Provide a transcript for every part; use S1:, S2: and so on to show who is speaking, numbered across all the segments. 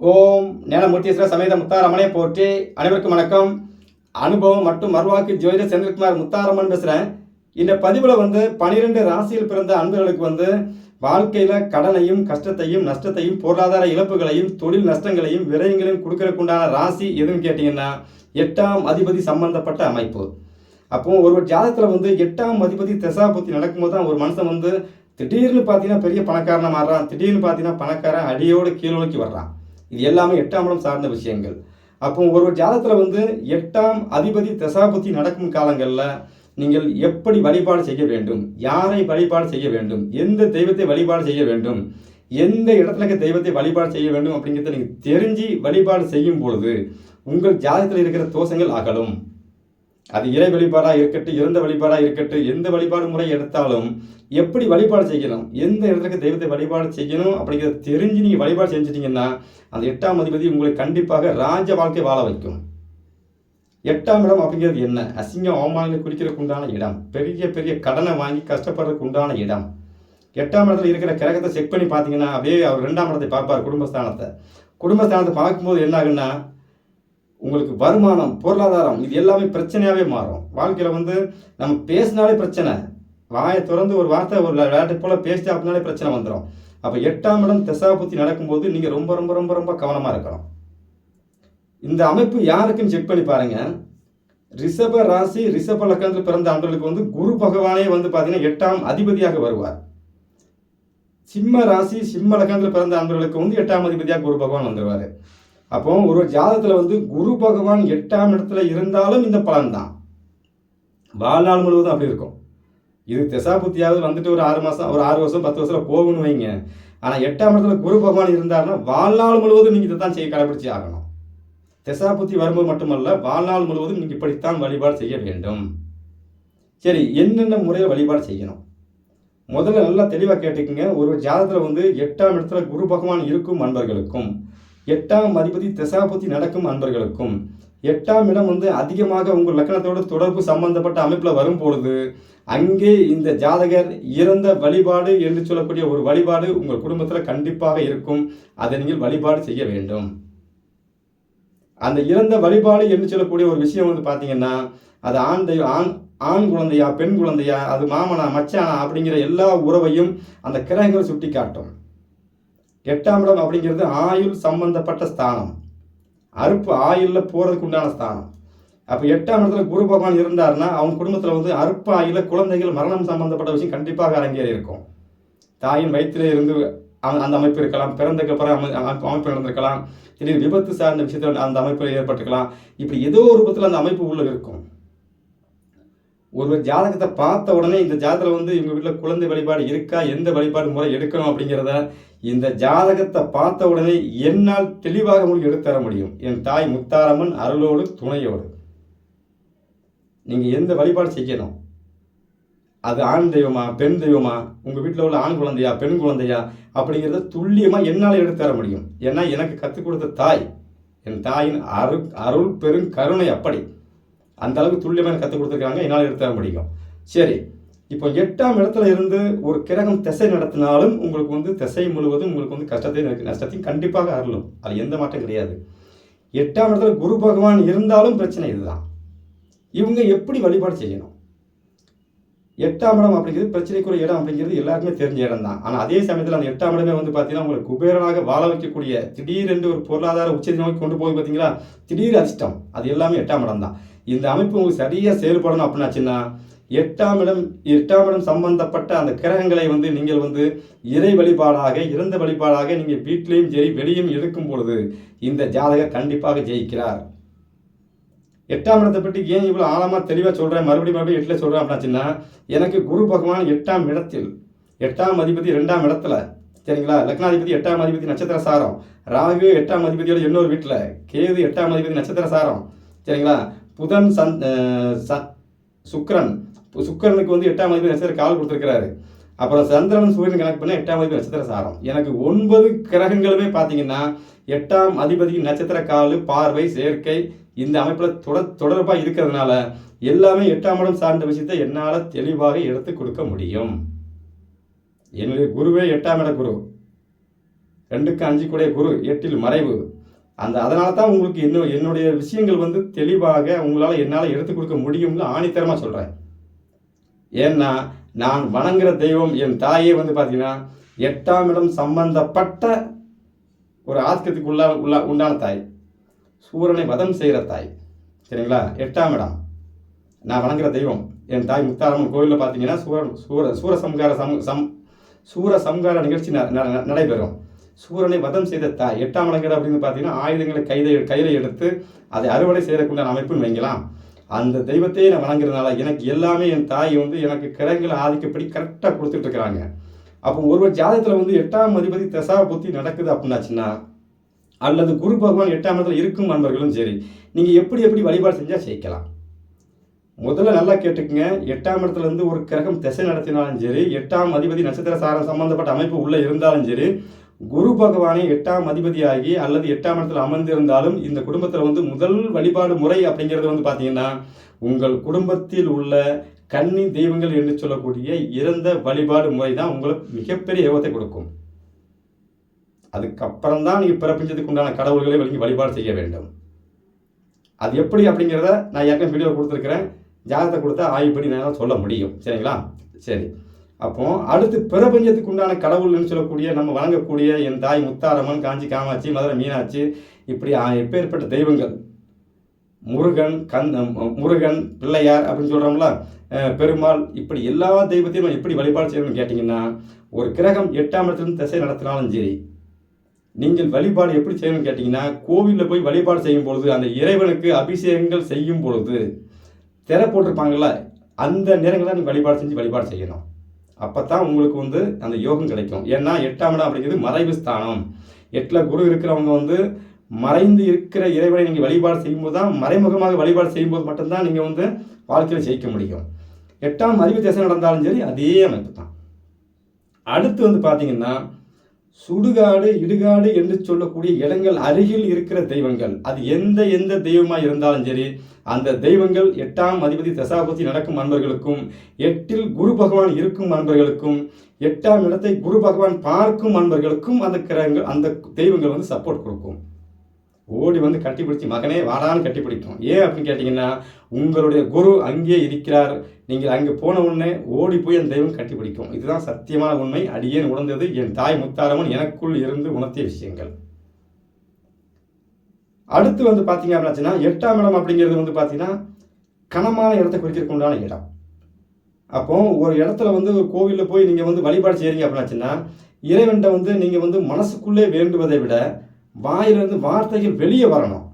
S1: ஓம் ஞானமூர்த்தீஸ்வர சமேத முத்தாரமனை போற்றி அனைவருக்கும் வணக்கம். அனுபவம் மற்றும் மறுவாக்கு ஜோதிட செந்தில்குமார் முத்தாரம்மன் பேசுகிறேன் இந்த பதிவில் வந்து பனிரெண்டு ராசியில் பிறந்த அன்பர்களுக்கு வந்து வாழ்க்கையில் கடனையும் கஷ்டத்தையும் நஷ்டத்தையும் பொருளாதார இழப்புகளையும் தொழில் நஷ்டங்களையும் விரயங்களையும் கொடுக்கறதுக்குண்டான ராசி எதுன்னு கேட்டிங்கன்னா எட்டாம் அதிபதி சம்பந்தப்பட்ட அமைப்பு. அப்போ ஒரு ஜாதகத்தில் வந்து எட்டாம் அதிபதி தசாபுத்தி நடக்கும்போது தான் ஒரு மனுஷன் வந்து திடீர்னு பார்த்தீங்கன்னா பெரிய பணக்காரனை மாறுறான். திடீர்னு பார்த்தீங்கன்னா பணக்காரன் அடியோடு கீழோக்கி வர்றான். இது எல்லாமே எட்டாம் இடம் சார்ந்த விஷயங்கள். அப்போ ஒரு ஜாதகத்தில் வந்து எட்டாம் அதிபதி தசாபுத்தி நடக்கும் காலங்களில் நீங்கள் எப்படி வழிபாடு செய்ய வேண்டும்? யாரை வழிபாடு செய்ய வேண்டும்? எந்த தெய்வத்தை வழிபாடு செய்ய வேண்டும்? எந்த இடத்துல இருக்க தெய்வத்தை வழிபாடு செய்ய வேண்டும் அப்படிங்கிறத நீங்கள் தெரிஞ்சு வழிபாடு செய்யும் பொழுது உங்கள் ஜாதகத்தில் இருக்கிற தோஷங்கள் அகலும். அது இறை வழிபாடாக இருக்கட்டும் இறந்த வழிபாடாக இருக்கட்டும் எந்த வழிபாடு முறை எடுத்தாலும் எப்படி வழிபாடு செய்யணும் எந்த இடத்துக்கு தெய்வத்தை வழிபாடு செய்யணும் அப்படிங்கிறத தெரிஞ்சு நீங்கள் வழிபாடு செஞ்சிட்டீங்கன்னா அந்த எட்டாம் அதிபதி உங்களை கண்டிப்பாக ராஜ வாழ்க்கை வாழ வைக்கும். எட்டாம் இடம் அப்படிங்கிறது என்ன? அசிங்கம் அவமானங்களை குறிக்கிறதுக்கு உண்டான இடம். பெரிய பெரிய கடனை வாங்கி கஷ்டப்படுறதுக்கு உண்டான இடம். எட்டாம் இடத்துல இருக்கிற கிரகத்தை செக் பண்ணி பார்த்தீங்கன்னா அப்படியே அவர் ரெண்டாம் இடத்தை பார்ப்பார் குடும்பஸ்தானத்தை. குடும்பஸ்தானத்தை பார்க்கும்போது என்ன ஆகுன்னா உங்களுக்கு வருமானம் பொருளாதாரம் இது எல்லாமே பிரச்சனையாகவே மாறும். வாழ்க்கையில் வந்து நம்ம பேசினாலே பிரச்சனை. வாயை திறந்து ஒரு வார்த்தை ஒரு விளையாட்டு போல் பேசிட்டு அப்படினாலே பிரச்சனை வந்துடும் அப்போ எட்டாம் இடம் திசாபுத்தி நடக்கும்போது நீங்கள் ரொம்ப ரொம்ப ரொம்ப ரொம்ப கவனமாக இருக்கணும். இந்த அமைப்பு யாருக்குன்னு செக் பண்ணி பாருங்கள் ரிஷப ராசி ரிஷப லக்கணத்தில் பிறந்த ஆண்களுக்கு வந்து குரு பகவானே வந்து பார்த்தீங்கன்னா எட்டாம் அதிபதியாக வருவார். சிம்ம ராசி சிம்ம லக்கணத்தில் பிறந்த ஆண்களுக்கு வந்து எட்டாம் அதிபதியாக குரு பகவான் வந்துடுவார் அப்போ ஒரு ஜாதகத்தில் வந்து குரு பகவான் எட்டாம் இடத்துல இருந்தாலும் இந்த பலன் தான் வாழ்நாள் முழுவதும் அப்படி இருக்கும். இது திசாபுத்தியாவது வந்துட்டு ஒரு ஆறு மாதம் ஒரு ஆறு வருஷம் பத்து வருஷம் போகணும்னு வைங்க. ஆனால் எட்டாம் இடத்துல குரு பகவான் இருந்தாருன்னா வாழ்நாள் முழுவதும் நீங்கள் இதை தான் செய்ய கடைபிடிச்சி ஆகணும். திசாபுத்தி வரும்போது மட்டுமல்ல வாழ்நாள் முழுவதும் நீங்கள் இப்படித்தான் வழிபாடு செய்ய வேண்டும். சரி என்னென்ன முறையில் வழிபாடு செய்யணும்? முதல்ல நல்லா தெளிவாக கேட்டுக்கோங்க. ஒரு ஜாதத்தில் வந்து எட்டாம் இடத்துல குரு பகவான் இருக்கும் அன்பர்களுக்கும் எட்டாம் அதிபதி திசாபுத்தி நடக்கும் அன்பர்களுக்கும் எட்டாம் இடம் வந்து அதிகமாக உங்கள் லக்கணத்தோடு தொடர்பு சம்பந்தப்பட்ட அமைப்பில் வரும் பொழுது அங்கே இந்த ஜாதகர் இறந்த வழிபாடு என்று சொல்லக்கூடிய ஒரு வழிபாடு உங்கள் குடும்பத்தில் கண்டிப்பாக இருக்கும். அதை நீங்கள் வழிபாடு செய்ய வேண்டும். அந்த இறந்த வழிபாடு என்று சொல்லக்கூடிய ஒரு விஷயம் வந்து பார்த்தீங்கன்னா அது ஆண் தெய்வம் ஆண் ஆண் குழந்தையா பெண் குழந்தையா அது மாமனா மச்சானா அப்படிங்கிற எல்லா உறவையும் அந்த கிரகங்கள் சுட்டி காட்டும் எட்டாம் இடம் அப்படிங்கிறது ஆயுள் சம்பந்தப்பட்ட ஸ்தானம். அறுப்பு ஆயுளில் போகிறதுக்கு உண்டான ஸ்தானம். அப்போ எட்டாம் இடத்துல குரு பகவான் இருந்தாருன்னா அவங்க குடும்பத்தில் வந்து அறுப்பு ஆயுள குழந்தைகள் மரணம் சம்பந்தப்பட்ட விஷயம் கண்டிப்பாக அரங்கேறி இருக்கும். தாயின் வயிற்றிலே இருந்து அந்த அந்த அமைப்பு இருக்கலாம் பிறந்ததுக்கு அப்புறம் அமைப்பு அமைப்பு நடந்திருக்கலாம் திடீர் விபத்து சார்ந்த விஷயத்தில் அந்த அமைப்பில் ஏற்பட்டுக்கலாம். இப்படி ஏதோ ஒரு விபத்தில் அந்த அமைப்பு உள்ள இருக்கும். ஒரு ஜாதகத்தை பார்த்த உடனே இந்த ஜாதகத்தில் வந்து இவங்க வீட்டில் குழந்தை வழிபாடு இருக்கா? எந்த வழிபாடு முறை எடுக்கணும் அப்படிங்கிறத இந்த ஜாதகத்தை பார்த்த உடனே என்னால் தெளிவாக உங்களுக்கு எடுத்துத்தர முடியும். என் தாய் முத்தாரம்மன் அருளோடு துணையோடு. நீங்கள் எந்த வழிபாடு செய்யணும்? அது ஆண் தெய்வமா பெண் தெய்வமா? உங்கள் வீட்டில் உள்ள ஆண் குழந்தையா பெண் குழந்தையா? அப்படிங்கிறத துல்லியமாக என்னால் எடுத்து தர முடியும். ஏன்னா எனக்கு கற்றுக் கொடுத்த தாய் என் தாயின் அரு அருள் பெரும் கருணை அப்படி. அந்த அளவுக்கு துல்லியமாக கற்றுக் கொடுத்துருக்காங்க என்னால் எடுத்து தர முடியும். சரி. இப்போ எட்டாம் இடத்துல இருந்து ஒரு கிரகம் திசை நடத்தினாலும் உங்களுக்கு வந்து திசை முழுவதும் உங்களுக்கு வந்து கஷ்டத்தையும் நஷ்டத்தையும் கண்டிப்பாக அருளும். அது எந்த மாற்றம் கிடையாது. எட்டாம் இடத்துல குரு பகவான் இருந்தாலும் பிரச்சனை இதுதான். இவங்க எப்படி வழிபாடு செய்யணும்? எட்டாம் இடம் அப்படிங்கிறது பிரச்சனைக்குரிய இடம் அப்படிங்கிறது எல்லாருக்குமே தெரிஞ்ச இடம் தான் ஆனால் அதே சமயத்தில் அந்த எட்டாம் இடமே வந்து பார்த்தீங்கன்னா உங்களுக்கு குபேரனாக வாழ வைக்கக்கூடிய திடீரென்று ஒரு பொருளாதார உச்சத்தை நோக்கி கொண்டு போய் பார்த்தீங்களா திடீர் அதிர்ஷ்டம். அது எல்லாமே எட்டாம் இடம் தான் இந்த அமைப்பு உங்களுக்கு சரியாக செயல்படணும் அப்படின்னாச்சுன்னா எட்டாம் இடம் எட்டாம் இடம் சம்பந்தப்பட்ட அந்த கிரகங்களை வந்து நீங்கள் வந்து இறை வழிபாடாக இறந்த வழிபாடாக நீங்கள் வீட்டிலையும் சரி வெளியும் எடுக்கும் பொழுது இந்த ஜாதகர் கண்டிப்பாக ஜெயிக்கிறார். எட்டாம் இடத்தை பற்றி ஏன் இவ்வளோ ஆழமாக தெளிவாக சொல்கிறேன் மறுபடியும் மறுபடியும் எட்டில் சொல்கிறேன் அப்படின்னாச்சுன்னா எனக்கு குரு பகவான் எட்டாம் இடத்தில் எட்டாம் அதிபதி ரெண்டாம் இடத்துல சரிங்களா? லக்னாதிபதி எட்டாம் அதிபதி நட்சத்திர சாரம் ராகு எட்டாம் அதிபதியோட இன்னொரு வீட்டில் கேது எட்டாம் அதிபதி நட்சத்திர சாரம் சரிங்களா? புதன் சந் ச சுக்கரன். சுக்கரனுக்கு வந்து எட்டாம் மதிப்பு நட்சத்திர கால் கொடுத்துருக்கிறாரு. அப்புறம் சந்திரன் சூரியன் கணக்கு பண்ண எட்டாம் அதிபதி நட்சத்திர சாரம். எனக்கு ஒன்பது கிரகங்களுமே பார்த்தீங்கன்னா எட்டாம் அதிபதி நட்சத்திர கால் பார்வை சேர்க்கை இந்த அமைப்பில் தொடர் தொடர்பாக இருக்கிறதுனால எல்லாமே எட்டாம் இடம் சார்ந்த விஷயத்தை என்னால் தெளிவாக எடுத்து கொடுக்க முடியும். என்னுடைய குருவே எட்டாம் இட குரு. ரெண்டுக்கு அஞ்சு கூடிய குரு எட்டில் மறைவு. அந்த அதனால தான் உங்களுக்கு என்ன என்னுடைய விஷயங்கள் வந்து தெளிவாக உங்களால் என்னால் எடுத்து கொடுக்க முடியும்னு ஆணித்தரமாக சொல்கிறேன் ஏன்னா நான் வணங்குற தெய்வம் என் தாயே வந்து பார்த்தீங்கன்னா எட்டாம் இடம் சம்பந்தப்பட்ட ஒரு ஆஸ்கத்துக்கு உள்ள உள்ள உண்டான தாய். சூரனை வதம் செய்கிற தாய். சரிங்களா? எட்டாம் இடம். நான் வணங்குற தெய்வம் என் தாய் முத்தாரம்மன் கோயிலில் பார்த்தீங்கன்னா சூரன் சூர சூரசம்கார சம் சம் சூர சம்கார நிகழ்ச்சி ந- ந- நடைபெறும். சூரனை வதம் செய்த தாய் எட்டாம் இடங்கள் அப்படின்னு பார்த்தீங்கன்னா ஆயுதங்களை கைதை கையில் எடுத்து அதை அறுவடை செய்யக்கூடிய அமைப்புன்னு வைங்களாம். அந்த தெய்வத்தையே நான் வணங்குறதுனால எனக்கு எல்லாமே என் தாய் வந்து எனக்கு கிரகங்களை ஆதிக்கப்படி கரெக்டாக கொடுத்துட்டு இருக்கிறாங்க அப்போ ஒருவர் ஜாதகத்தில் வந்து எட்டாம் அதிபதி தசா புத்தி நடக்குது அப்படின்னாச்சுன்னா அல்லது குரு பகவான் எட்டாம் இடத்துல இருக்கும் நண்பர்களும் சரி நீங்கள் எப்படி எப்படி வழிபாடு செஞ்சால் ஜெயிக்கலாம். முதல்ல நல்லா கேட்டுக்குங்க. எட்டாம் இடத்துலேருந்து ஒரு கிரகம் திசை நடத்தினாலும் சரி எட்டாம் அதிபதி நட்சத்திர சாரம் சம்மந்தப்பட்ட அமைப்பு உள்ளே இருந்தாலும் சரி குரு பகவானை எட்டாம் அதிபதியாகி அல்லது எட்டாம் இடத்துல அமர்ந்திருந்தாலும் இந்த குடும்பத்தில் வந்து முதல் வழிபாடு முறை அப்படிங்கிறது வந்து பார்த்தீங்கன்னா உங்கள் குடும்பத்தில் உள்ள கன்னி தெய்வங்கள் என்று சொல்லக்கூடிய இறந்த வழிபாடு முறை தான் உங்களுக்கு மிகப்பெரிய யோகத்தை கொடுக்கும். அதுக்கப்புறம் தான் நீங்கள் பிறப்பிஞ்சதுக்கு உண்டான கடவுள்களை வழங்கி வழிபாடு செய்ய வேண்டும். அது எப்படி அப்படிங்கிறத நான் ஏற்கனவே வீடியோ கொடுத்துருக்கிறேன். ஜாதகத்தை கொடுத்தா ஆய்வுப்படி நான் சொல்ல முடியும். சரிங்களா? சரி. அப்போ அடுத்து பிரபஞ்சத்துக்கு உண்டான கடவுள்னு சொல்லக்கூடிய நம்ம வணங்கக்கூடிய என் தாய் முத்தாரம்மன் காஞ்சி காமாட்சி மதுரை மீனாட்சி இப்படி எப்பேற்பட்ட தெய்வங்கள். முருகன் கண் முருகன் பிள்ளையார் அப்படின்னு சொல்கிறோம்ல பெருமாள் இப்படி எல்லா தெய்வத்தையும் நம்ம எப்படி வழிபாடு செய்யணும்னு கேட்டிங்கன்னா ஒரு கிரகம் எட்டாம் இடத்துலேருந்து திசை நடத்தினாலும் சரி நீங்கள் வழிபாடு எப்படி செய்யணும்னு கேட்டிங்கன்னா கோவிலில் போய் வழிபாடு செய்யும் பொழுது அந்த இறைவனுக்கு அபிஷேகங்கள் செய்யும் பொழுது திரை போட்டிருப்பாங்கள்ல அந்த நேரங்களில் நீங்கள் வழிபாடு செஞ்சு வழிபாடு செய்யணும். அப்போ தான் உங்களுக்கு வந்து அந்த யோகம் கிடைக்கும். ஏன்னா எட்டாம் இடம் அப்படிங்கிறது மறைவு ஸ்தானம். எட்டில் குரு இருக்கிறவங்க வந்து மறைந்து இருக்கிற இறைவனை நீங்கள் வழிபாடு செய்யும்போது தான் மறைமுகமாக வழிபாடு செய்யும்போது மட்டும்தான் நீங்கள் வந்து வாழ்க்கையில் ஜெயிக்க முடியும். எட்டாம் அறிவு திசை நடந்தாலும் சரி அதே அமைப்பு தான். அடுத்து வந்து பார்த்தீங்கன்னா சுடுகாடு இடுகாடு என்று சொல்லக்கூடிய இடங்கள் அருகில் இருக்கிற தெய்வங்கள். அது எந்த எந்த தெய்வமாக இருந்தாலும் சரி அந்த தெய்வங்கள் எட்டாம் அதிபதி தசாபதி நடக்கும் அன்பர்களுக்கும் எட்டில் குரு பகவான் இருக்கும் அன்பர்களுக்கும் எட்டாம் இடத்தை குரு பகவான் பார்க்கும் அன்பர்களுக்கும் அந்த கிரகங்கள் அந்த தெய்வங்கள் வந்து சப்போர்ட் கொடுக்கும். ஓடி வந்து கட்டிப்பிடிச்சி மகனே வாடான்னு கட்டிப்பிடிக்கும். ஏன் அப்படின்னு கேட்டிங்கன்னா உங்களுடைய குரு அங்கே இருக்கிறார். நீங்கள் அங்கே போன உடனே ஓடி போய் அந்த தெய்வம் கட்டிப்பிடிக்கும். இதுதான் சத்தியமான உண்மை. அடியேன் உணர்ந்தது. என் தாய் முத்தாரமன் எனக்குள் இருந்து உணர்த்திய விஷயங்கள். அடுத்து வந்து பார்த்தீங்க அப்படின்னாச்சுன்னா எட்டாம் இடம் அப்படிங்கிறது வந்து பார்த்தீங்கன்னா கனமான இடத்தை குறிக்கிறதுக்கு உண்டான இடம். அப்போ ஒரு இடத்துல வந்து ஒரு கோவிலில் போய் நீங்கள் வந்து வழிபாடு செய்கிறீங்க அப்படின்னாச்சுன்னா இறைவன்கிட்ட வந்து நீங்கள் வந்து மனசுக்குள்ளே வேண்டுவதை விட வாயிலிருந்து வார்த்தைகள் வெளியே வரணும்.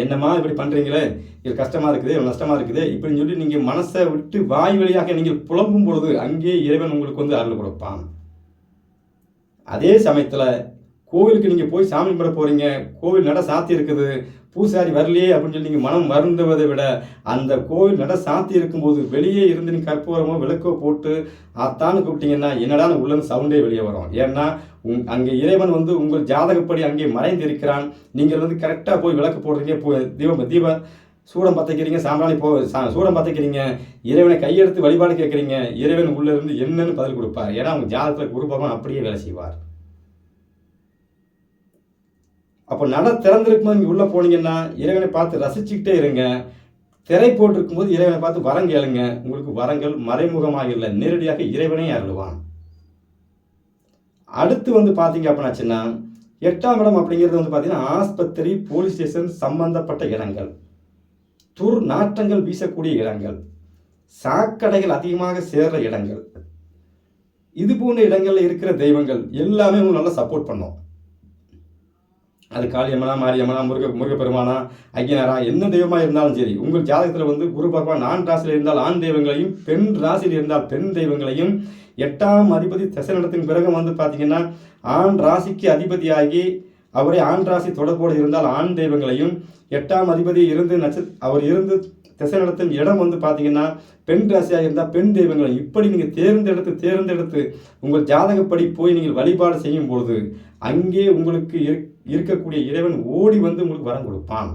S1: என்னம்மா இப்படி பண்ணுறீங்களே இது கஷ்டமாக இருக்குது நஷ்டமாக இருக்குது. இப்படின்னு சொல்லி நீங்கள் மனசை விட்டு வாய் வழியாக நீங்கள் புலம்பும் பொழுது அங்கேயே இறைவன் உங்களுக்கு வந்து அருள் கொடுப்பான். அதே சமயத்தில் கோவிலுக்கு நீங்கள் போய் சாமி கும்பிட போகிறீங்க கோவில் நட சாத்தி இருக்குது பூசாரி வரலையே அப்படின்னு சொல்லி நீங்கள் மனம் மருந்துவதை விட அந்த கோவில் நட சாத்தி இருக்கும்போது வெளியே இருந்து நீங்கள் கற்பூரமோ விளக்கோ போட்டு அத்தான்னு கூப்பிட்டீங்கன்னா என்னடா உள்ளேருந்து சவுண்டே வெளியே வரும். ஏன்னா உங் அங்கே இறைவன் வந்து உங்கள் ஜாதகப்படி அங்கே மறைந்து இருக்கிறான். நீங்கள் வந்து கரெக்டாக போய் விளக்கு போடுறீங்க போ தீபம் தீப சூடம் பத்தைக்கிறீங்க சாம்பிராணி போ சா சூடம் பத்தைக்கிறீங்க இறைவனை கையெடுத்து வழிபாடு கேட்குறீங்க இறைவன் உள்ளே இருந்து என்னன்னு பதில் கொடுப்பார். ஏன்னா அவங்க ஜாதகத்தில் குரு பகவான் அப்படியே வேலை செய்வார். அப்போ நட திறந்திருக்கும்போது இங்கே உள்ளே போனீங்கன்னா இறைவனை பார்த்து ரசிச்சுக்கிட்டே இருங்க. திரை போட்டிருக்கும் போது இறைவனை பார்த்து வரம் கேளுங்க. உங்களுக்கு வரங்கள் மறைமுகமாக இல்லை. நேரடியாக இறைவனே அருள்வான். அடுத்து வந்து பார்த்தீங்க அப்படின்னாச்சுன்னா எட்டாம் இடம் அப்படிங்கிறது வந்து பார்த்தீங்கன்னா ஆஸ்பத்திரி போலீஸ் ஸ்டேஷன் சம்பந்தப்பட்ட இடங்கள். துர் நாற்றங்கள் வீசக்கூடிய இடங்கள். சாக்கடைகள் அதிகமாக சேர்ற இடங்கள். இது போன்ற இடங்களில் இருக்கிற தெய்வங்கள் எல்லாமே உங்களுக்கு நல்லா சப்போர்ட் பண்ணோம். அது காளியம்மனா மாரியம்மனா முருக முருக பெருமானா ஐயனாரா என்ன தெய்வமாக இருந்தாலும் சரி உங்கள் ஜாதகத்தில் வந்து குரு பகவான் ஆண் ராசியில் இருந்தால் ஆண் தெய்வங்களையும் பெண் ராசியில் இருந்தால் பெண் தெய்வங்களையும் எட்டாம் அதிபதி திசை நடத்தின் பிறகு வந்து பார்த்தீங்கன்னா ஆண் ராசிக்கு அதிபதியாகி அவரே ஆண் ராசி தொடர்போடு இருந்தால் ஆண் தெய்வங்களையும் எட்டாம் அதிபதி இருந்து நட்ச அவர் இருந்து திசை நடத்தும் இடம் வந்து பார்த்தீங்கன்னா பெண் ராசியாக இருந்தால் பெண் தெய்வங்களை இப்படி நீங்கள் தேர்ந்தெடுத்து தேர்ந்தெடுத்து உங்கள் ஜாதகப்படி போய் நீங்கள் வழிபாடு செய்யும் பொழுது அங்கே உங்களுக்கு இருக்கக்கூடிய இறைவன் ஓடி வந்து உங்களுக்கு வரம் கொடுப்பான்.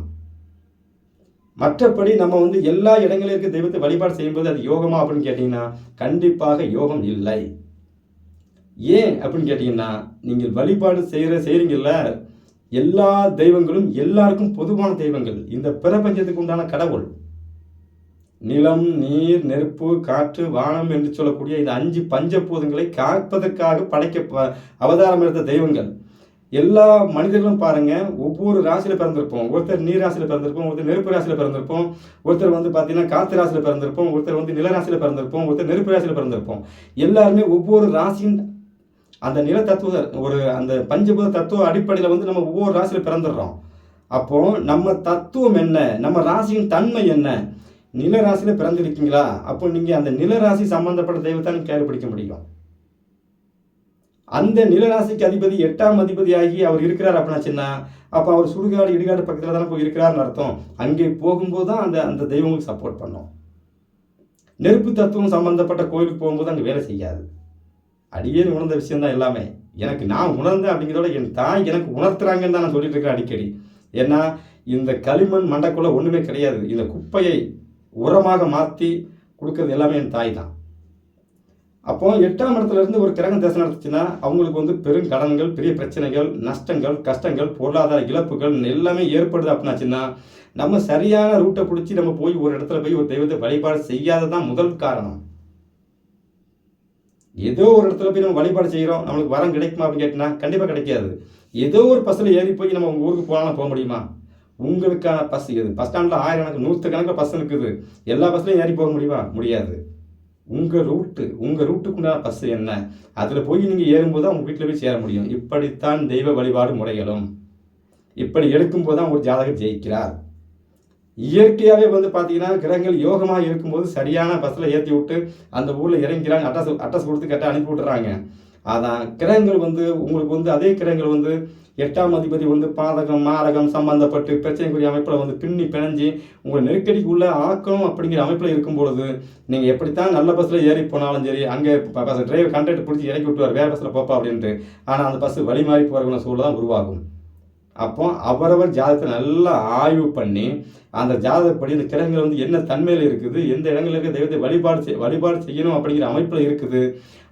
S1: மற்றபடி நம்ம வந்து எல்லா இடங்களிலும் இருக்க தெய்வத்தை வழிபாடு செய்யும்போது அது யோகமா அப்படின்னு கேட்டிங்கன்னா கண்டிப்பாக யோகம் இல்லை. ஏன் அப்படின்னு கேட்டிங்கன்னா நீங்கள் வழிபாடு செய்கிற செய்கிறீங்கல்ல எல்லா தெய்வங்களும் எல்லாருக்கும் பொதுவான தெய்வங்கள். இந்த பிரபஞ்சத்துக்கு உண்டான கடவுள். நிலம் நீர் நெருப்பு காற்று வானம் என்று சொல்லக்கூடிய இந்த அஞ்சு பஞ்சபூதங்களை காப்பதற்காக படைக்க ப- அவதாரம் எடுத்த தெய்வங்கள். எல்லா மனிதர்களும் பாருங்க ஒவ்வொரு ராசியில் பிறந்திருப்போம். ஒருத்தர் நீர் ராசியில் பிறந்திருப்போம் ஒருத்தர் நெருப்பு ராசியில் பிறந்திருப்போம். ஒருத்தர் வந்து பார்த்தீங்கன்னா காற்று ராசியில் பிறந்திருப்போம். ஒருத்தர் வந்து நில ராசியில் பிறந்திருப்போம். ஒருத்தர் நெருப்பு ராசியில் பிறந்திருப்போம். எல்லாருமே ஒவ்வொரு ராசியின் அந்த நில தத்துவ ஒரு அந்த பஞ்சபூத தத்துவ அடிப்படையில் வந்து நம்ம ஒவ்வொரு ராசியில் பிறந்துடுறோம். அப்போ நம்ம தத்துவம் என்ன? நம்ம ராசியின் தன்மை என்ன? நில ராசியில் பிறந்திருக்கீங்களா? அப்போ நீங்கள் அந்த நில ராசி சம்மந்தப்பட்ட தெய்வத்தை நீங்க முடியும். அந்த நிலராசிக்கு அதிபதி எட்டாம் அதிபதியாகி அவர் இருக்கிறார் அப்படின்னாச்சுன்னா அப்போ அவர் சுடுகாடு இடுகாடு பக்கத்தில் தானே போய் இருக்கிறாருன்னு அர்த்தம். அங்கே போகும்போது தான் அந்த அந்த தெய்வங்களுக்கு சப்போர்ட் பண்ணும். நெருப்பு தத்துவம் சம்மந்தப்பட்ட கோயிலுக்கு போகும்போது அங்கே வேலை செய்யாது. அடியே உணர்ந்த விஷயம் தான் எல்லாமே. எனக்கு நான் உணர்ந்தேன் அப்படிங்கிறத விட என் தாய் எனக்கு உணர்த்துறாங்கன்னு தான் நான் சொல்லிட்டு இருக்கிறேன் அடிக்கடி. ஏன்னா இந்த களிமண் மண்டக்குள்ள ஒன்றுமே கிடையாது. இந்த குப்பையை உரமாக மாற்றி கொடுக்கறது எல்லாமே என் தாய் தான். அப்போ எட்டாம் இடத்துல இருந்து ஒரு கிரகம் தேசம் நடத்துச்சுன்னா அவங்களுக்கு வந்து பெரும் கடன்கள் பெரிய பிரச்சனைகள் நஷ்டங்கள் கஷ்டங்கள் பொருளாதார இழப்புகள் எல்லாமே ஏற்படுது அப்படின்னாச்சுன்னா நம்ம சரியான ரூட்டை பிடிச்சி நம்ம போய் ஒரு இடத்துல போய் ஒரு தெய்வத்தை வழிபாடு செய்யாததான் முதல் காரணம். ஏதோ ஒரு இடத்துல போய் நம்ம வழிபாடு செய்கிறோம் நம்மளுக்கு வரம் கிடைக்குமா அப்படின்னு கேட்டினா கண்டிப்பாக கிடைக்காது. ஏதோ ஒரு பஸ்ஸில் ஏறி போய் நம்ம உங்கள் ஊருக்கு போகலாம் போக முடியுமா? உங்களுக்கான பஸ் இது பஸ் ஸ்டாண்டில் ஆயிரம் கணக்கு நூற்று கணக்கில் பஸ் இருக்குது. எல்லா பஸ்லையும் ஏறி போக முடியுமா? முடியாது. உங்கள் ரூட்டு உங்கள் ரூட்டுக்குண்டான பஸ் என்ன? அதில் போய் நீங்கள் ஏறும்போது தான் உங்கள் வீட்டில் போய் சேர முடியும். இப்படித்தான் தெய்வ வழிபாடு முறைகளும். இப்படி எடுக்கும்போது தான் ஒரு ஜாதகர் ஜெயிக்கிறார். இயற்கையாகவே வந்து பார்த்தீங்கன்னா கிரகங்கள் யோகமாக இருக்கும்போது சரியான பஸ்ஸில் ஏற்றி விட்டு அந்த ஊரில் இறங்கிறாங்க அட்ரஸ் அட்ரஸ் கொடுத்து கேட்டால் அனுப்பி விட்டுறாங்க. அதான் கிரகங்கள் வந்து உங்களுக்கு வந்து அதே கிரகங்கள் வந்து எட்டாம் அதிபதி வந்து பாதகம் மாரகம் சம்பந்தப்பட்டு பிரச்சனைக்குரிய அமைப்பில் வந்து பின்னி பிணைஞ்சு உங்களை நெருக்கடிக்குள்ளே ஆக்கணும் அப்படிங்கிற அமைப்பில் இருக்கும் பொழுது நீங்கள் எப்படித்தான் நல்ல பஸ்ஸில் ஏறி போனாலும் சரி அங்கே பஸ் டிரைவர் கண்டக்டர் பிடிச்சி இறக்கி விட்டுவார் வேறு பஸ்ஸில் போப்பா அப்படின்ட்டு. ஆனால் அந்த பஸ் வழி மாறி போகிற சூழல் தான் உருவாகும். அப்போ அவரவர் ஜாதகத்தை நல்லா ஆய்வு பண்ணி அந்த ஜாதகப்படி இந்த கிரகங்கள் வந்து என்ன தன்மையில் இருக்குது எந்த இடங்களில் இருக்க தெய்வத்தை வழிபாடு செய் வழிபாடு செய்யணும் அப்படிங்கிற அமைப்பில் இருக்குது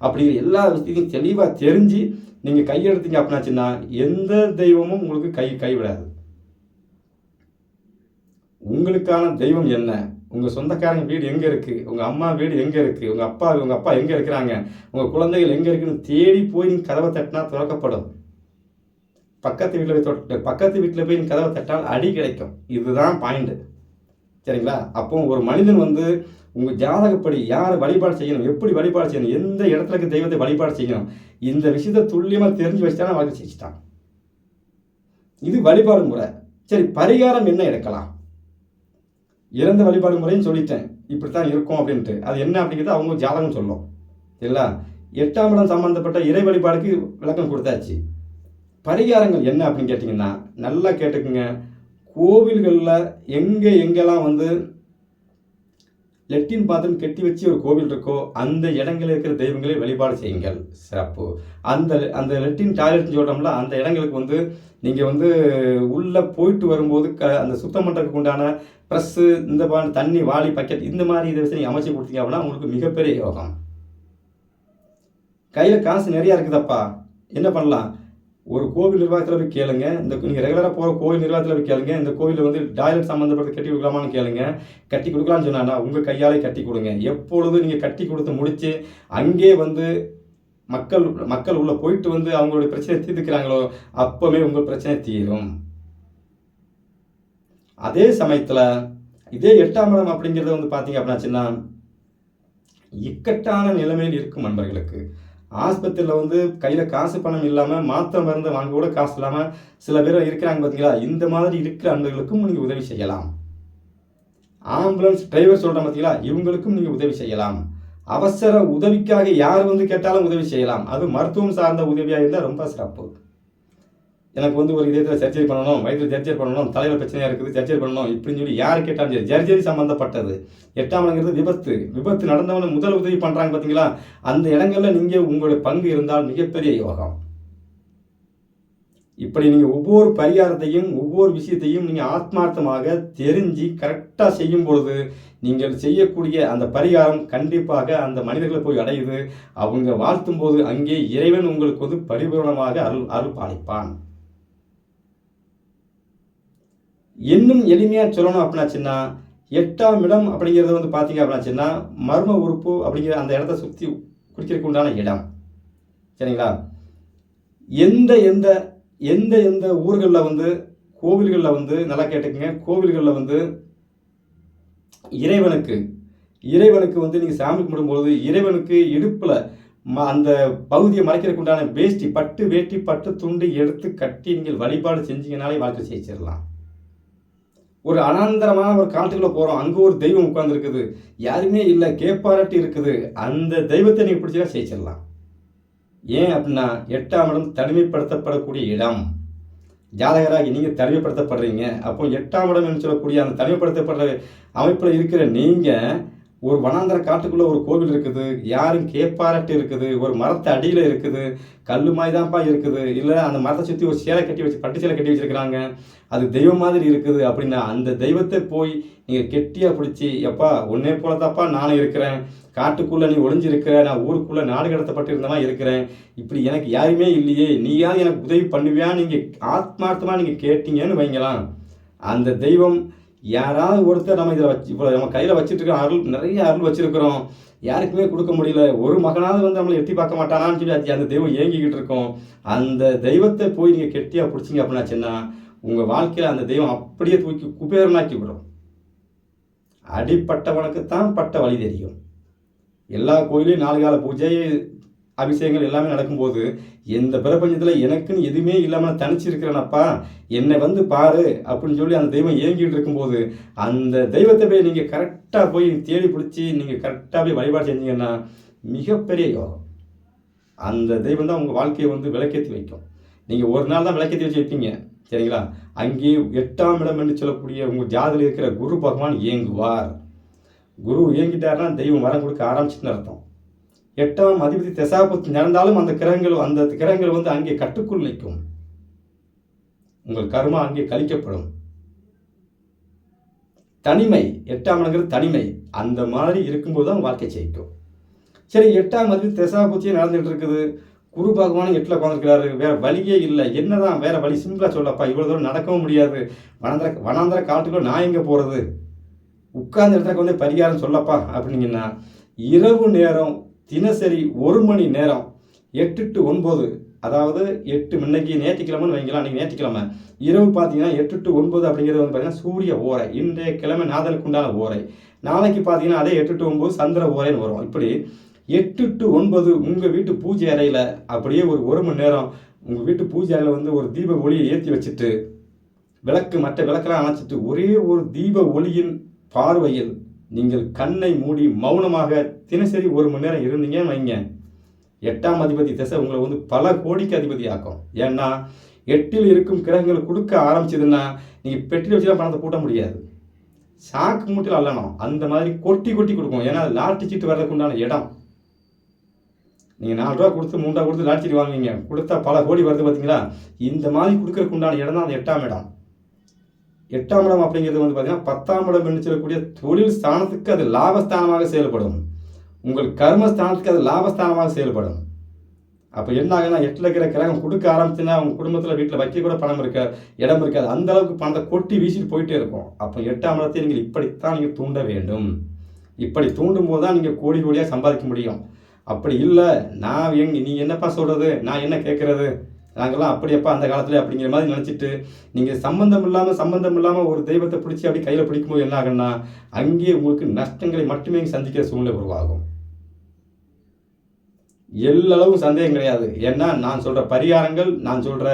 S1: அப்படிங்கிற எல்லா விஷயத்தையும் தெளிவாக தெரிஞ்சு நீங்கள் கையெடுத்தீங்க அப்படின்னாச்சுன்னா எந்த தெய்வமும் உங்களுக்கு கை கைவிடாது உங்களுக்கான தெய்வம் என்ன? உங்கள் சொந்தக்காரங்க வீடு எங்கே இருக்குது உங்கள் அம்மா வீடு எங்கே இருக்குது உங்கள் அப்பா உங்கள் அப்பா எங்கே இருக்கிறாங்க? உங்கள் குழந்தைகள் எங்கே இருக்குன்னு தேடி போய் நீங்கள் கதவை தட்டினா திறக்கப்படும். பக்கத்து வீட்டில் போய் தொட்டு பக்கத்து வீட்டில் போய் கதவை தட்டால் அடி கிடைக்கும். இதுதான் பாயிண்ட்டு சரிங்களா? அப்போ ஒரு மனிதன் வந்து உங்கள் ஜாதகப்படி யார் வழிபாடு செய்யணும் எப்படி வழிபாடு செய்யணும் எந்த இடத்துல இருக்க தெய்வத்தை வழிபாடு செய்யணும் இந்த விஷயத்தை துல்லியமாக தெரிஞ்சு வச்சுட்டானா வாழ்க்கை செஞ்சுட்டான். இது வழிபாடு முறை. சரி பரிகாரம் என்ன எடுக்கலாம்? இறந்த வழிபாடு முறைன்னு சொல்லிட்டேன். இப்படித்தான் இருக்கும் அப்படின்ட்டு. அது என்ன அப்படிங்கிறது அவங்க ஜாதகம் சொல்லும். சரிங்களா? எட்டாம் இடம் சம்மந்தப்பட்ட இறை வழிபாடுக்கு விளக்கம் கொடுத்தாச்சு. பரிகாரங்கள் என்ன அப்படின்னு கேட்டிங்கன்னா நல்லா கேட்டுக்குங்க. கோவில்களில் எங்கே எங்கெல்லாம் வந்து லெட்டின் பாத்திரம் கெட்டி வச்சு ஒரு கோவில் இருக்கோ அந்த இடங்களில் இருக்கிற தெய்வங்களை வழிபாடு செய்யுங்கள். சிறப்பு. அந்த அந்த லெட்டின் டாய்லெட்னு சொல்கிறோம்ல அந்த இடங்களுக்கு வந்து நீங்கள் வந்து உள்ளே போயிட்டு வரும்போது க அந்த சுத்தம் பண்ணுறதுக்கு உண்டான ப்ரெஸ்ஸு இந்த மாதிரி தண்ணி வாளி பக்கெட் இந்த மாதிரி இதை வச்சு நீங்கள் அமைச்சு கொடுத்தீங்க அப்படின்னா உங்களுக்கு மிகப்பெரிய யோகம். கையில் காசு நிறையா இருக்குதப்பா. என்ன பண்ணலாம்? ஒரு கோவில் நிர்வாகத்தில் போய் கேளுங்க. இந்த நீங்கள் ரெகுலராக போகிற கோவில் நிர்வாகத்தில் போய் கேளுங்க. இந்த கோவிலில் வந்து டாய்லெட் சம்மந்தப்பட்ட கட்டி கொடுக்கலாமான்னு கேளுங்க. கட்டி கொடுக்கலான்னு சொன்னாங்கன்னா உங்கள் கையாலே கட்டி கொடுங்க. எப்பொழுது நீங்கள் கட்டி கொடுத்து முடித்து அங்கே வந்து மக்கள் மக்கள் உள்ளே போயிட்டு வந்து அவங்களுடைய பிரச்சனையை தீர்த்துக்கிறாங்களோ அப்போவே உங்கள் பிரச்சனை தீரும். அதே சமயத்தில் இதே எட்டாம் இடம் அப்படிங்கிறத வந்து பார்த்தீங்க அப்படின்னாச்சுன்னா இக்கட்டான நிலைமையில் இருக்கும் நண்பர்களுக்கு. ஆஸ்பத்திரியில் வந்து கையில் காசு பணம் இல்லாமல் மாத்திரை மருந்து வாங்க கூட காசு இல்லாமல் சில பேர் இருக்கிறாங்க பார்த்தீங்களா இந்த மாதிரி இருக்கிற அன்பர்களுக்கும் நீங்கள் உதவி செய்யலாம். ஆம்புலன்ஸ் டிரைவர் சொல்கிறேன் பார்த்தீங்களா இவங்களுக்கும் நீங்கள் உதவி செய்யலாம். அவசர உதவிக்காக யார் வந்து கேட்டாலும் உதவி செய்யலாம். அது மருத்துவம் சார்ந்த உதவியாக இருந்தால் ரொம்ப சிறப்பு. எனக்கு வந்து ஒரு இதயத்தில் சர்ஜரி பண்ணணும் வயிற்றில் ஜர்ஜரி பண்ணணும் தலையில் பிரச்சனையாக இருக்குது சர்ஜரி பண்ணணும் இப்படின்னு சொல்லி யார் கேட்டாலும் சரி ஜர்ஜரி சம்மந்தப்பட்டது எட்டாம் இடங்கிறது விபத்து. விபத்து நடந்தவன முதல் உதவி பண்ணுறாங்க பார்த்தீங்களா அந்த இடங்களில் நீங்கள் உங்களுடைய பங்கு இருந்தால் மிகப்பெரிய யோகம். இப்படி நீங்கள் ஒவ்வொரு பரிகாரத்தையும் ஒவ்வொரு விஷயத்தையும் நீங்கள் ஆத்மார்த்தமாக தெரிஞ்சு கரெக்டாக செய்யும் பொழுது நீங்கள் செய்யக்கூடிய அந்த பரிகாரம் கண்டிப்பாக அந்த மனிதர்களை போய் அடையுது. அவங்க வாழ்த்தும் போது அங்கே இறைவன் உங்களுக்கு வந்து பரிபூரணமாக அருள் அருள் பாலிப்பான். இன்னும் எளிமையாக சொல்லணும் அப்படின்னாச்சுன்னா எட்டாம் இடம் அப்படிங்கிறது வந்து பார்த்தீங்க அப்படின்னாச்சுன்னா மர்ம உறுப்பு அப்படிங்கிற அந்த இடத்த சுற்றி குடிக்கிறதுக்கு உண்டான இடம். சரிங்களா? எந்த எந்த எந்த எந்த ஊர்களில் வந்து கோவில்களில் வந்து நல்லா கேட்டுக்கங்க கோவில்களில் வந்து இறைவனுக்கு இறைவனுக்கு வந்து நீங்கள் சாமி கும்பிடும்போது இறைவனுக்கு இடுப்பில் ம அந்த பகுதியை மறைக்கிறதுக்கு உண்டான வேஷ்டி பட்டு வேட்டி பட்டு துண்டு எடுத்து கட்டி நீங்கள் வழிபாடு செஞ்சீங்கனாலே வாழ்க்கை ஜெயிச்சிடலாம் ஒரு அனந்தரமான ஒரு காலத்துக்குள்ளே போகிறோம் அங்கே ஒரு தெய்வம் உட்கார்ந்துருக்குது. யாருமே இல்லை கேப்பாரட்டி இருக்குது. அந்த தெய்வத்தை நீங்கள் பிடிச்சா ஜெயிச்சிடலாம். ஏன் அப்படின்னா எட்டாம் இடம் தனிமைப்படுத்தப்படக்கூடிய இடம். ஜாதகராகி நீங்கள் தனிமைப்படுத்தப்படுறீங்க. அப்போ எட்டாம் இடம் என்று சொல்லக்கூடிய அந்த தனிமைப்படுத்தப்படுற அமைப்பில் இருக்கிற நீங்கள் ஒரு வனாந்தர காட்டுக்குள்ளே ஒரு கோவில் இருக்குது யாரும் கேப்பாரட்டு இருக்குது ஒரு மரத்து அடியில் இருக்குது கல் மாதிரி தான்ப்பா இருக்குது இல்லை அந்த மரத்தை சுற்றி ஒரு சேலை கட்டி வச்சு பட்டு சேலை கட்டி வச்சுருக்கிறாங்க அது தெய்வம் மாதிரி இருக்குது அப்படின்னா அந்த தெய்வத்தை போய் நீங்கள் கெட்டியாக பிடிச்சி எப்பா உன்னே போல தாப்பா நானும் இருக்கிறேன் காட்டுக்குள்ளே நீ ஒளிஞ்சிருக்கிற நான் ஊருக்குள்ளே நாடு கடத்தப்பட்டு இருந்தமா இருக்கிறேன் இப்படி எனக்கு யாருமே இல்லையே நீயாவது எனக்கு உதவி பண்ணுவியான்னு நீங்கள் ஆத்மார்த்தமாக நீங்கள் கேட்டீங்கன்னு வைங்களாம் அந்த தெய்வம் யாராவது ஒருத்தர் நம்ம இதில் வச்சு இப்போ நம்ம கையில் வச்சுட்டு அருள் நிறைய அருள் வச்சுருக்கிறோம். யாருக்குமே கொடுக்க முடியல. ஒரு மகனாவது வந்து நம்மளை எட்டி பார்க்க மாட்டானான்னு சொல்லி அது அந்த தெய்வம் ஏங்கிக்கிட்டு இருக்கோம். அந்த தெய்வத்தை போய் நீங்கள் கெட்டியாக பிடிச்சிங்க அப்படின்னாச்சுன்னா உங்கள் வாழ்க்கையில் அந்த தெய்வம் அப்படியே தூக்கி குபேரனாக்கி விடும். அடிப்பட்டவனுக்கு தான் பட்ட வழி தெரியும். எல்லா கோயிலையும் நாலு கால பூஜை அபிஷேகங்கள் எல்லாமே நடக்கும்போது எந்த பிரபஞ்சத்தில் எனக்குன்னு எதுவுமே இல்லாமல் தனிச்சிருக்கிறேனப்பா என்னை வந்து பாரு அப்படின்னு சொல்லி அந்த தெய்வம் இயங்கிட்டு இருக்கும்போது அந்த தெய்வத்தை போய் நீங்கள் கரெக்டாக போய் தேடி பிடிச்சி நீங்கள் கரெக்டாக போய் வழிபாடு செஞ்சீங்கன்னா மிகப்பெரிய யோகம். அந்த தெய்வம் தான் உங்கள் வாழ்க்கையை வந்து விளக்கேற்றி வைக்கும். நீங்கள் ஒரு நாள் தான் விளக்கேற்றி வச்சு வைப்பீங்க சரிங்களா? அங்கே எட்டாம் இடம் என்று சொல்லக்கூடிய உங்கள் ஜாதியில் இருக்கிற குரு பகவான் இயங்குவார் குரு இயங்கிட்டாருன்னா தெய்வம் வரம் கொடுக்க ஆரம்பிச்சுன்னு அர்த்தம். எட்டாம் அதிபதி தசாபத்து நடந்தாலும் அந்த கிரகங்கள் அந்த கிரகங்கள் வந்து அங்கே கட்டுக்குள் நிற்கும். உங்கள் கர்மா அங்கே கழிக்கப்படும். தனிமை எட்டாம் இடங்கிறது தனிமை. அந்த மாதிரி இருக்கும்போது தான் வாழ்க்கை ஜெயிக்கும். சரி எட்டாம் அதிபதி தசாபுத்தியே நடந்துகிட்டு இருக்குது. குரு பகவானும் எட்டில் உட்காந்துருக்கிறாரு வேறு வழியே இல்லை. என்னதான்? வேறு வழி சிம்பிளாக சொல்லப்பா. இவ்வளோ தூரம் நடக்கவும் முடியாது. வனாந்திர வனாந்திர காலத்துக்குள்ள நான் எங்கே போகிறது உட்கார்ந்த இடத்துக்கு வந்து பரிகாரம் சொல்லப்பா அப்படிங்கன்னா இரவு நேரம் தினசரி ஒரு மணி நேரம் எட்டு டு ஒன்பது அதாவது எட்டு முன்னைக்கு நேற்றுக்கிழமைன்னு வைங்களா அன்றைக்கி நேற்றுக்கிழமை இரவு பார்த்தீங்கன்னா எட்டு டு ஒன்பது அப்படிங்கிறது வந்து பார்த்தீங்கன்னா சூரிய ஓரை இன்றைய கிழமை நாதனுக்கு உண்டான ஓரை. நாளைக்கு பார்த்தீங்கன்னா அதே எட்டு டு ஒன்பது சந்திர ஓரைன்னு வரும். இப்படி எட்டு டு ஒன்பது உங்கள் வீட்டு பூஜை அறையில் அப்படியே ஒரு ஒரு மணி நேரம் உங்கள் வீட்டு பூஜை அறையில் வந்து ஒரு தீப ஒளியை ஏற்றி வச்சுட்டு விளக்கு மற்ற விளக்கெல்லாம் அணைச்சிட்டு ஒரே ஒரு தீப ஒளியின் பார்வையில் நீங்கள் கண்ணை மூடி மௌனமாக தினசரி ஒரு மணி நேரம் இருந்தீங்கன்னு வைங்க. எட்டாம் அதிபதி திசை உங்களை வந்து பல கோடிக்கு அதிபதி ஆக்கும் ஏன்னா எட்டில் இருக்கும் கிரகங்கள் கொடுக்க ஆரம்பிச்சதுன்னா நீங்கள் பெட்டியில் வச்சு பணத்தை கூட்ட முடியாது. சாக்கு மூட்டில் அல்லணும். அந்த மாதிரி கொட்டி கொட்டி கொடுக்கும். ஏன்னா லாட்டி சீட்டு வர்றதுக்கு உண்டான இடம். நீங்கள் நாலு ரூபா கொடுத்து மூணு ரூபா கொடுத்து லாட்டி சீட்டு வாங்குவீங்க. கொடுத்தா பல கோடி வருது பார்த்தீங்களா இந்த மாதிரி கொடுக்கறதுக்கு உண்டான இடம் தான் அந்த எட்டாம் இடம். எட்டாம் இடம் அப்படிங்கிறது வந்து பார்த்தீங்கன்னா பத்தாம் இடம் என்று சொல்லக்கூடிய தொழில் ஸ்தானத்துக்கு அது லாபஸ்தானமாக செயல்படும். உங்கள் கர்மஸ்தானத்துக்கு அது லாபஸ்தானமாக செயல்படும். அப்போ என்ன ஆகுனா எட்டில் இருக்கிற கிரகம் கொடுக்க ஆரம்பிச்சுன்னா உங்கள் குடும்பத்தில் வீட்டில் வைக்க கூட பணம் இருக்க இடம் இருக்காது. அந்த அளவுக்கு பணத்தை கொட்டி வீசிட்டு போயிட்டே இருக்கும். அப்போ எட்டாம் இடத்தை நீங்கள் இப்படித்தான் நீங்கள் தூண்ட வேண்டும். இப்படி தூண்டும் போது தான் நீங்கள் கோடி கோடியாக சம்பாதிக்க முடியும். அப்படி இல்லை நான் எங் நீ என்னப்பா சொல்கிறது நான் என்ன கேட்குறது நாங்கள்லாம் அப்படியப்பா அந்த காலத்தில் அப்படிங்கிற மாதிரி நினச்சிட்டு நீங்கள் சம்மந்தம் இல்லாமல் சம்மந்தம் இல்லாமல் ஒரு தெய்வத்தை பிடிச்சி அப்படி கையில் பிடிக்கும்போது என்ன ஆகுன்னா அங்கேயே உங்களுக்கு நஷ்டங்களை மட்டுமே சந்திக்கிற சூழ்நிலை உருவாகும். எல்லளவும் சந்தேகம் கிடையாது. ஏன்னா நான் சொல்கிற பரிகாரங்கள் நான் சொல்கிற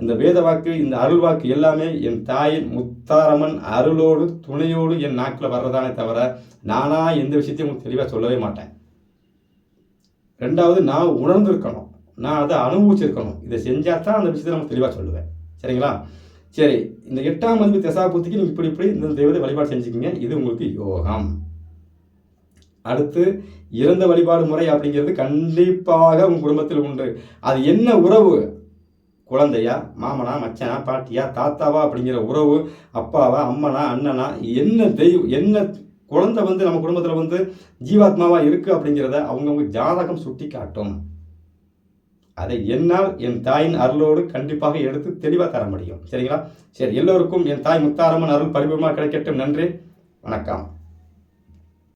S1: இந்த வேத வாக்கு இந்த அருள் வாக்கு எல்லாமே என் தாயின் முத்தாரமன் அருளோடு துணையோடு என் நாக்கில் வர்றதானே தவிர நானாக எந்த விஷயத்தையும் உங்களுக்கு தெளிவாக சொல்லவே மாட்டேன். ரெண்டாவது நான் உணர்ந்திருக்கணும். நான் அதை அனுபவிச்சிருக்கணும். இதை செஞ்சால் தான் அந்த விஷயத்தை நம்ம தெளிவாக சொல்லுவேன். சரிங்களா? சரி இந்த எட்டாம் மதிப்பு தசாபூர்த்திக்கு நீங்கள் இப்படி இப்படி இந்த தெய்வத்தை வழிபாடு செஞ்சுக்கிங்க. இது உங்களுக்கு யோகம். அடுத்து இறந்த வழிபாடு முறை அப்படிங்கிறது கண்டிப்பாக உங்கள் குடும்பத்தில் உண்டு. அது என்ன உறவு? குழந்தையா மாமனா மச்சனா பாட்டியா தாத்தாவா அப்படிங்கிற உறவு அப்பாவா அம்மனா அண்ணனா என்ன தெய்வம் என்ன குழந்தை வந்து நம்ம குடும்பத்தில் வந்து ஜீவாத்மாவாக இருக்குது அப்படிங்கிறத அவங்கவுங்க ஜாதகம் சுட்டி காட்டும் அதை என்னால் என் தாயின் அருளோடு கண்டிப்பாக எடுத்து தெளிவாக தர முடியும். சரிங்களா? சரி எல்லோருக்கும் என் தாய் முத்தாரம்மன் அருள் பரிபூர்ணமாக கிடைக்கட்டும். நன்றி. வணக்கம்.